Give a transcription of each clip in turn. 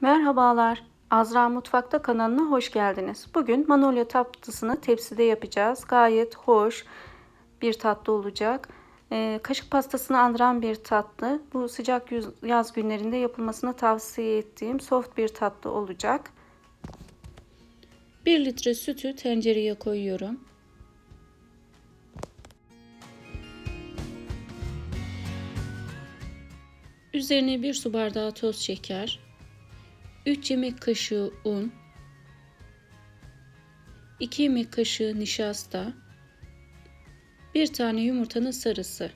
Merhabalar. Azra Mutfakta kanalına hoş geldiniz. Bugün manolya tatlısını tepside yapacağız. Gayet hoş bir tatlı olacak. Ee, kaşık pastasını andıran bir tatlı. Bu sıcak yaz günlerinde yapılmasını tavsiye ettiğim soft bir tatlı olacak. 1 litre sütü tencereye koyuyorum. Üzerine 1 su bardağı toz şeker, 3 yemek kaşığı un, 2 yemek kaşığı nişasta, 1 tane yumurtanın sarısı.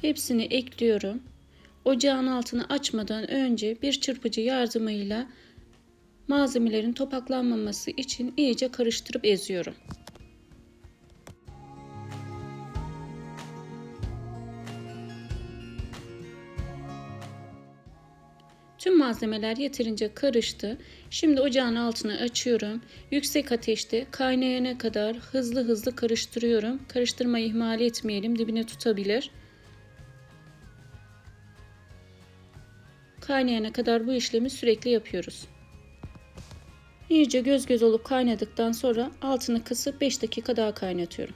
Hepsini ekliyorum. Ocağın altını açmadan önce bir çırpıcı yardımıyla malzemelerin topaklanmaması için iyice karıştırıp eziyorum. Tüm malzemeler yeterince karıştı. Şimdi ocağın altını açıyorum. Yüksek ateşte kaynayana kadar hızlı hızlı karıştırıyorum. Karıştırmayı ihmal etmeyelim. Dibine tutabilir. Kaynayana kadar bu işlemi sürekli yapıyoruz. İyice göz göz olup kaynadıktan sonra altını kısıp 5 dakika daha kaynatıyorum.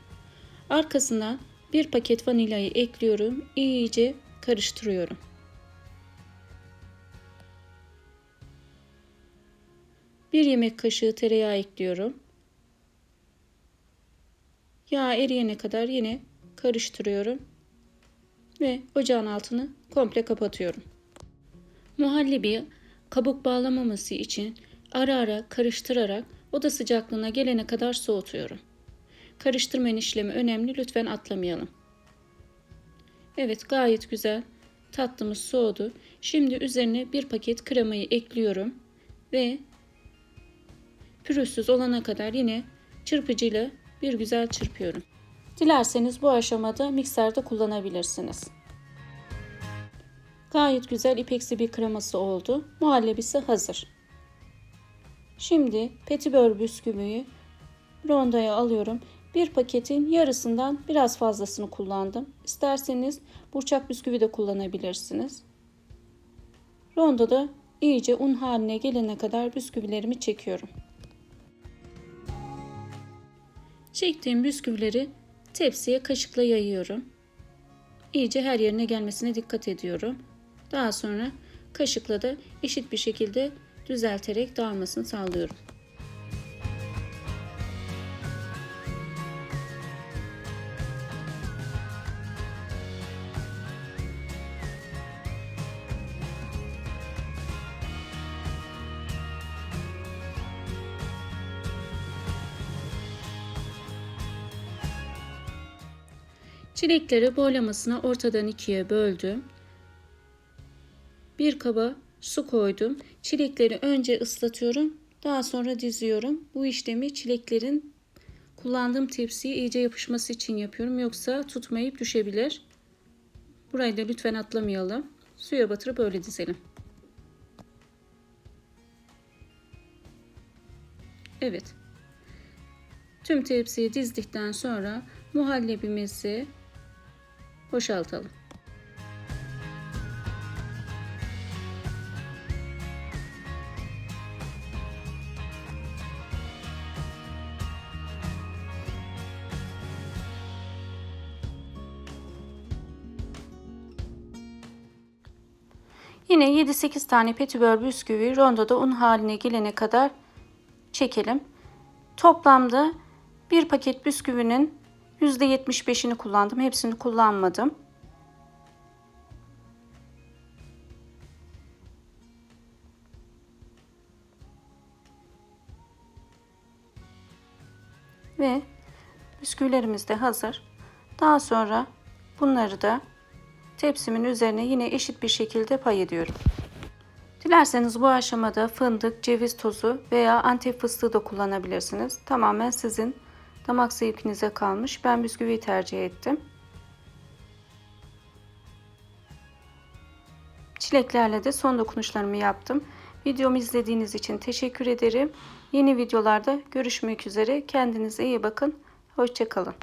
Arkasından bir paket vanilyayı ekliyorum. İyice karıştırıyorum. Bir yemek kaşığı tereyağı ekliyorum. Yağ eriyene kadar yine karıştırıyorum. Ve ocağın altını komple kapatıyorum. Muhallebi kabuk bağlamaması için ara ara karıştırarak oda sıcaklığına gelene kadar soğutuyorum. Karıştırma işlemi önemli lütfen atlamayalım. Evet gayet güzel tatlımız soğudu. Şimdi üzerine bir paket kremayı ekliyorum ve pürüzsüz olana kadar yine çırpıcıyla bir güzel çırpıyorum. Dilerseniz bu aşamada mikserde kullanabilirsiniz. Gayet güzel ipeksi bir kreması oldu. Muhallebisi hazır. Şimdi petibör bisküviyi rondoya alıyorum. Bir paketin yarısından biraz fazlasını kullandım. İsterseniz burçak bisküvi de kullanabilirsiniz. Rondoda iyice un haline gelene kadar bisküvilerimi çekiyorum. Çektiğim bisküvileri tepsiye kaşıkla yayıyorum. İyice her yerine gelmesine dikkat ediyorum. Daha sonra kaşıkla da eşit bir şekilde düzelterek dağılmasını sağlıyorum. Çilekleri boylamasına ortadan ikiye böldüm. Bir kaba su koydum. Çilekleri önce ıslatıyorum. Daha sonra diziyorum. Bu işlemi çileklerin kullandığım tepsiye iyice yapışması için yapıyorum. Yoksa tutmayıp düşebilir. Burayı da lütfen atlamayalım. Suya batırıp öyle dizelim. Evet. Tüm tepsiyi dizdikten sonra muhallebimizi boşaltalım. Yine 7-8 tane petibör bisküvi rondoda un haline gelene kadar çekelim. Toplamda bir paket bisküvinin %75'ini kullandım. Hepsini kullanmadım. Ve bisküvilerimiz de hazır. Daha sonra bunları da tepsimin üzerine yine eşit bir şekilde pay ediyorum. Dilerseniz bu aşamada fındık, ceviz tozu veya antep fıstığı da kullanabilirsiniz. Tamamen sizin damak zevkinize kalmış. Ben bisküviyi tercih ettim. Çileklerle de son dokunuşlarımı yaptım. Videomu izlediğiniz için teşekkür ederim. Yeni videolarda görüşmek üzere. Kendinize iyi bakın. Hoşçakalın.